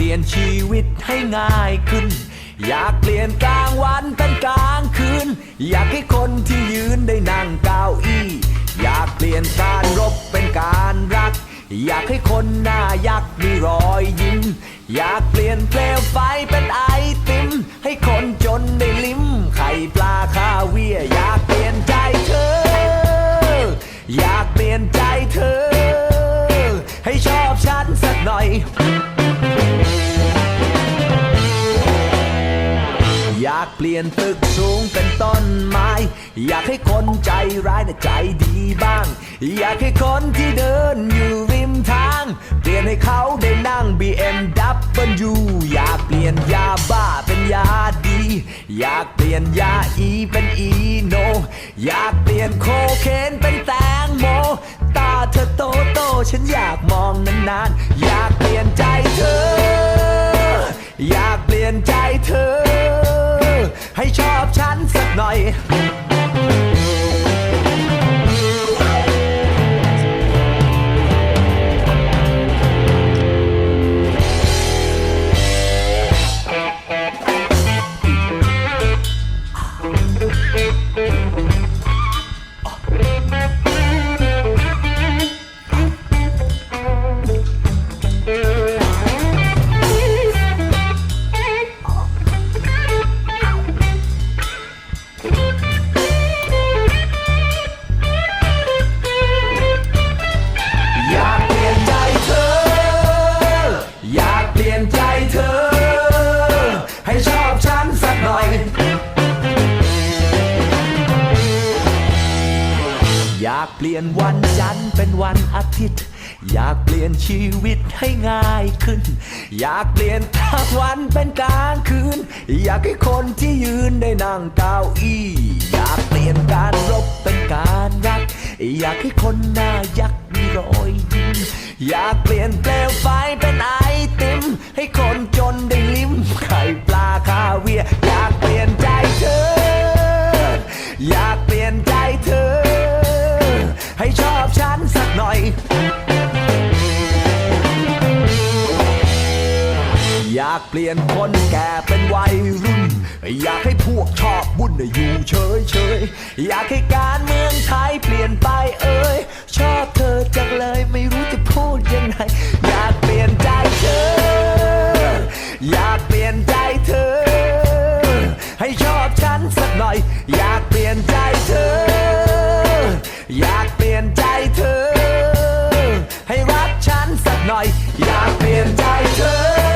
ลี่ยนชีวิตให้ง่ายขึ้น อยากเปลี่ยนกลางวันเป็นกลางคืน อยากให้คนที่ยืนได้นั่งเก้าอี้ อยากเปลี่ยนการรบเป็นการรัก อยากให้คนหน้ายักมีรอยยิ้ม อยากเปลี่ยนเปลวไฟเป็นไอติม ให้คนจนได้ลิ้มไข่ปลาคาเวีย อยากเปลี่ยนใจเธอ อยากเปลี่ยนใจเธอ ให้ชอบฉันสักหน่อยากเปลี่ยนตึกสูงเป็นต้นไม้ อยากให้คนใจร้ายน่ะใจดีบ้าง อยากให้คนที่เดินอยู่ริมทาง เปลี่ยนให้เขาได้นั่ง BMW อยากเปลี่ยนยาบ้าเป็นยาดี อยากเปลี่ยนยาอีเป็นอีโน อยากเปลี่ยนโคเคนเป็นแตงโม ตาเธอโตโตฉันอยากมองนานๆ อยากเปลี่ยนใจเธอ อยากเปลี่ยนใจเธอ ให้ชอบฉันสักหน่อย นใจเธอ ให้ชอบฉันสักหน่อย อยากเปลี่ยนวันจันทร์เป็นวันอาทิตย์ อยากเปลี่ยนชีวิตให้ง่ายขึ้น อยากเปลี่ยนกลางวันเป็นกลางคืน อยากให้คนที่ยืนได้นั่งเก้าอี้ อยากเปลี่ยนการรบเป็นการรัก อยากให้คนหน้ายักษ์มีรอยยิ้มอยากเปลี่ยนเปลวไฟเป็น อยากเปลี่ยนใจเธอ ให้ชอบฉันสักหน่อย อยากเปลี่ยนคนแก่เป็นวัยรุ่น อยากให้พวกชอบบุญอยู่เฉยเฉยอยากให้การเมืองไทยเปลี่ยนไปเอ่ยชอบเธอจังเลยไม่รู้จะพูดยังไงอยากเปลี่ยนใจเธอ อยากเปลี่ยนใจเธอ ให้ชอบฉันสักหน่อย อยากเปลี่ยน หน่อย อยากเปลี่ยนใจเธอ